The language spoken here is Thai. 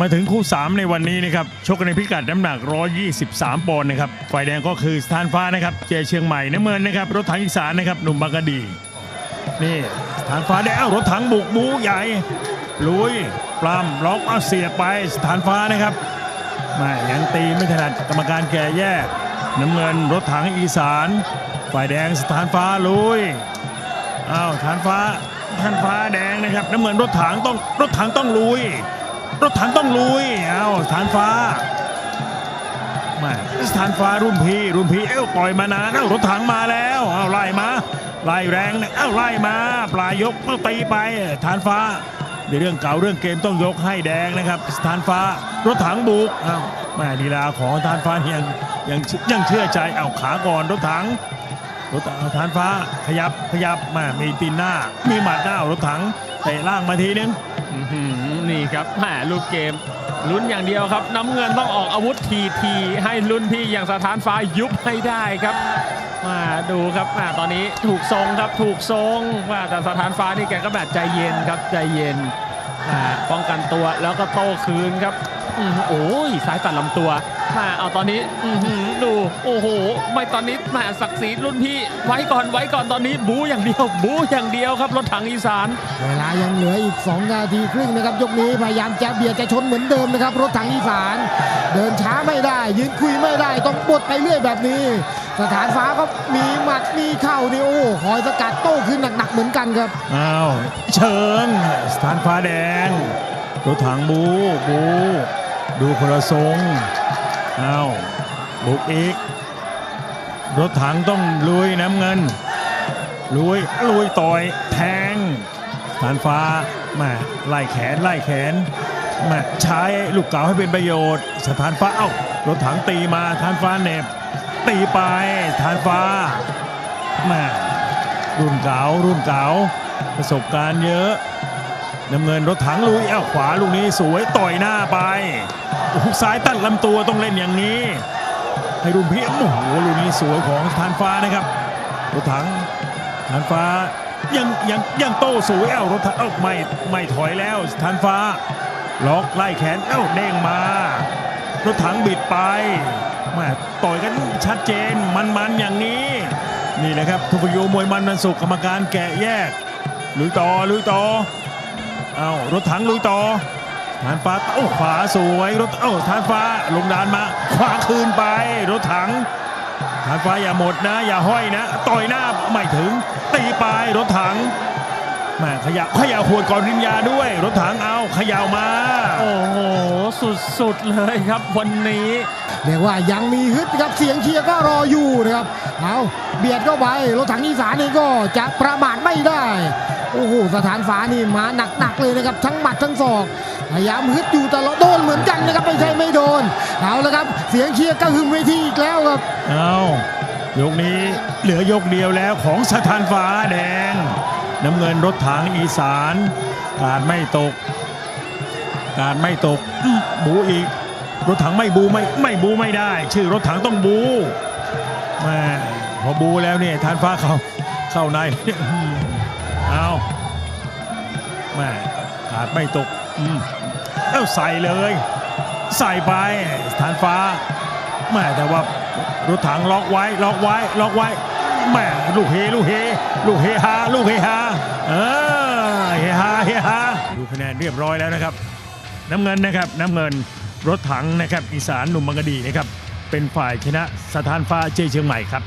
มาถึงคู่ 3 ในวันนี้นะครับชกกันในพิกัดน้ำหนัก 123 ปอนด์นะครับฝ่ายแดงก็คือสถานฟ้านะครับเจเชียงใหม่น้ำเงินนะครับรถถังอีสานนะครับหนุ่มบางกะดี นี่สถานฟ้าแดงเอารถถังบุกบูใหญ่ลุยปล้ำล็อกเอาเสียไปสถานฟ้านะครับแมายังตีไม่ถนัดกรรมการแก่แยก น้ำเงินรถถังอีสาน ฝ่ายแดงสถานฟ้าลุยอ้าวฐานฟ้าฐานฟ้าแดงนะครับ น้ำเงินรถถังต้องรถถังต้องลุย รถถังต้องลุยเอ้าวฐานฟ้าแมาสถานฟ้ารุ่นพี่รุ่นพี่เอ้าปล่อยมานานเอ้ารถถังมาแล้วเอ้าไล่มาไล่แรงเอ้าไล่มาปลายยกต้องตีไปฐานฟ้าในเรื่องเก่าเรื่องเกมต้องยกให้แดงนะครับสถานฟ้ารถถังบุกอ้าวแม่ลีลาของฐานฟ้ายังยังยังเชื่อใจเอาขาก่อนรถถังรถถังฐานฟ้าขยับขยับมามีตีนหน้า มีหมัดหน้ารถถังเตะล่างมาทีนึง นี่ครับแหมลูกเกมลุ้นอย่างเดียวครับ น้ำเงินต้องออกอาวุธทีทีให้รุ่นพี่อย่างสถานฟ้ายุบให้ได้ครับมาดูครับมาตอนนี้ถูกทรงครับถูกทรงว่าแต่สถานฟ้านี่แกก็แบบใจเย็นครับใจเย็นป้องกันตัวแล้วก็โต้คืนครับโอ้ยสายตัดลำตัว มาเอาตอนนี้อื้อหือดูโอ้โห ไม่ตอนนี้แหมาศักดิ์ศรีรุ่นพี่ไว้ก่อนไว้ก่อนตอนนี้บูอย่างเดียว บูอย่างเดียวครับรถถังอีสาน เวลายังเหลืออีก 2 นาทีครึ่งนะครับยกนี้พยายามจะเบียดจะชนเหมือนเดิมนะครับ รถถังอีสาน เดินช้าไม่ได้ ยืนคุยไม่ได้ต้องบดไปเรื่อยแบบนี้ สถานฟ้าก็มีหมัดมีเข่านี่โอ้คอยสกัดโต้ขึ้นหนักๆเหมือนกันครับอ้าวเชิงสถานฟ้าแดงรถถังบูบูดูคนละทรง อ้าวบุกอีก รถถังต้องลุยน้ำเงิน ลุยลุยต่อยแทงสถานฟ้ามาไล่แขนไล่แขนมาใช้ลูกเก๋าให้เป็นประโยชน์ สถานฟ้าเอ้ารถถังตีมาฐานฟ้าเหน็บ ตีไปฐานฟ้ามารุ่นเก๋ารุ่นเก๋าประสบการณ์เยอะ น้ำเงินรถถังลุยเอ้าขวาลูกนี้สวยต่อยหน้าไปโอ้โหซ้ายตั้งลำตัวต้องเล่นอย่างนี้ ให้รุ่นพี่โอ้โหลูกนี้สวยของทานฟ้านะครับ รถถังทานฟ้ายังยังยังโต้สวยเอ้ารถถังเอ้าไม่ไม่ถอยแล้วทานฟ้า ล็อกไล่แขนเอ้าเด้งมา รถถังบิดไปแมาต่อยกันชัดเจนมันๆอย่างนี้ นี่แหละครับทุกโยมวยมันมันสุกกรรมการแกะแยกลุยต่อลุยต่อ เอารถถังลุยต่อฐานฟ้าโอ้ขวาสวยรถเอ้าฐานฟ้าลงดานมา ขวาคืนไป รถถังฐานฟ้าอย่าหมดนะ อย่าห้อยนะ ต่อยหน้าไม่ถึง ตีไปรถถังแม่ขยับขยับขวดก่อนริมยาด้วย รถถังเอาเขย่ามา โอ้โห สุดๆเลยครับวันนี้เรียกว่ายังมีฮึดครับเสียงเชียร์ก็รออยู่นะครับเอาเบียดเข้าไปรถถังอีสานนี่ก็จะประมาทไม่ได้ โอ้โหสถานฟ้านี่มาหนักๆเลยนะครับ ทั้งหมัดทั้งศอกพยายามฮึดอยู่แต่ละโดนเหมือนกันนะครับไม่ใช่ไม่โดนเอาละครับเสียงเชียร์ก็หึมเวทีอีกแล้วครับเอายกนี้เหลือยกเดียวแล้วของสถานฟ้าแดง น้ำเงินรถถังอีสานการไม่ตก การไม่ตกบูอีก รถถังไม่บูไม่ไม่บูไม่ได้ ชื่อรถถังต้องบูแม่พอบูแล้วเนี่ยทานฟ้าเขาเข้าใน เอาแม่ขาดไม่ตกอืมเอ้าใส่เลย ใส่ไปทานฟ้าแม่แต่ว่ารถถังล็อกไว้ล็อกไว้ล็อกไว้แม่ลูกเฮลูกเฮลูกเฮฮาลูกเฮฮาเออเฮฮาเฮฮาดูคะแนนเรียบร้อยแล้วนะครับ น้ำเงินนะครับน้ำเงินรถถังนะครับอีสานหนุ่มบางกะดีนะครับเป็นฝ่ายชนะสถานฟ้าเจเชียงใหม่ครับ